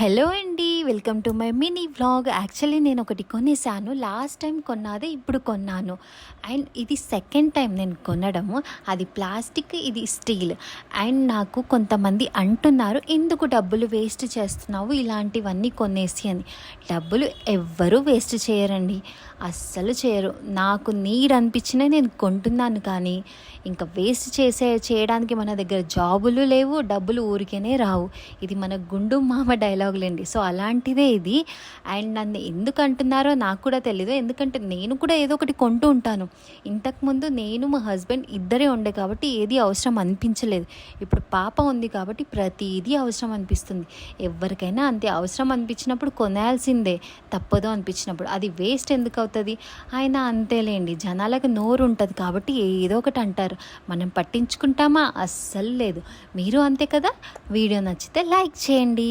Hello అండి welcome to my mini vlog. Actually నేను ఒకటి కొనేసాను. లాస్ట్ టైం కొన్నదే ఇప్పుడు కొన్నాను. అండ్ ఇది సెకండ్ టైం నేను కొనడము. అది ప్లాస్టిక్ ఇది స్టీల్. అండ్ నాకు కొంతమంది అంటున్నారు ఎందుకు డబ్బులు వేస్ట్ చేస్తున్నావు? ఇలాంటివన్నీ కొనేసి అని. డబ్బులు ఎవ్వరూ వేస్ట్ చేయరండి. అస్సలు చేయరు. నాకు నీడ్ అనిపించినా నేను కొంటున్నాను కానీ ఇంకా వేస్ట్ చేసే చేయడానికి మన దగ్గర జాబులు లేవు డబ్బులు ఊరికేనే రావు. ఇది మన గుండు మామ డైలాగ్ డైలాగులేండి సో అలాంటిదే ఇది. అండ్ నన్ను ఎందుకు అంటున్నారో నాకు కూడా తెలీదు. ఎందుకంటే నేను కూడా ఏదో ఒకటి కొంటూ ఉంటాను. ఇంతకుముందు నేను మా హస్బెండ్ ఇద్దరే ఉండే కాబట్టి ఏది అవసరం అనిపించలేదు. ఇప్పుడు పాప ఉంది కాబట్టి ప్రతిదీ అవసరం అనిపిస్తుంది. ఎవరికైనా అంతే అవసరం అనిపించినప్పుడు కొనాల్సిందే తప్పదు అనిపించినప్పుడు. అది వేస్ట్ ఎందుకు అవుతుంది? ఆయన అంతేలేండి. జనాలకు నోరు ఉంటుంది కాబట్టి ఏదో ఒకటి అంటారు. మనం పట్టించుకుంటామా? అస్సలు లేదు. మీరు అంతే కదా? వీడియో నచ్చితే లైక్ చేయండి.